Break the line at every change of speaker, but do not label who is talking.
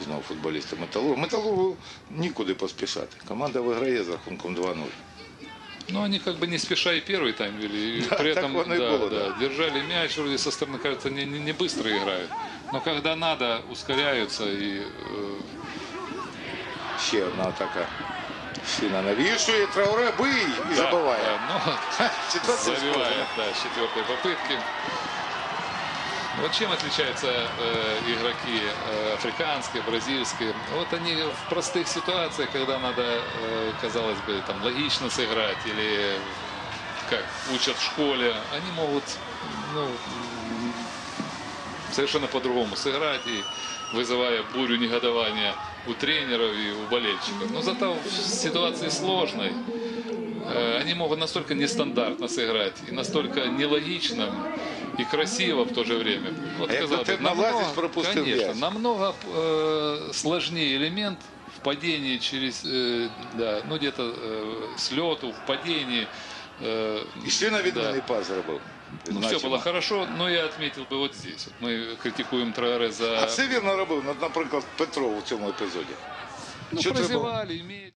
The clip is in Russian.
І знову футболісти Металургу. Металургу нікуди поспішати. Команда виграє з рахунком 2-0.
Но они как бы не спеша и первый тайм вели. И
Да,
при
так
этом
оно и
да,
было,
да,
да.
держали мяч, вроде со стороны, кажется, не, не, не быстро играют. Но когда надо, ускоряются и э,
Ще одна атака. Шина навішує, Трауре бий і
да,
забиває.
да, но
Ситуація
забивает,
схожа.
да, с четвертой попытки. Вот чем отличаются э, игроки э, африканские, бразильские? Вот они в простых ситуациях, когда надо, э, казалось бы, там логично сыграть или как учат в школе, они могут ну, совершенно по-другому сыграть и вызывая бурю негодования у тренеров и у болельщиков. Но зато в ситуации сложной э, они могут настолько нестандартно сыграть и настолько нелогично и красиво в то же время. Вот,
А як
казалось бы,
Дотеп налазить, пропустив
конечно,
м'яч.
намного э, сложнее элемент в падении через, э, да, ну где-то э, с лету, в падении. э,
І Шина відмінний
да.
пас зробив.
Ну, все
Відзначимо.
было хорошо, но я отметил бы вот здесь. Вот мы критикуем Траоре за...
А це вірно робив, ну, наприклад, Петров у цьому епізоді.
ну,
що треба?
прозевали, имеет...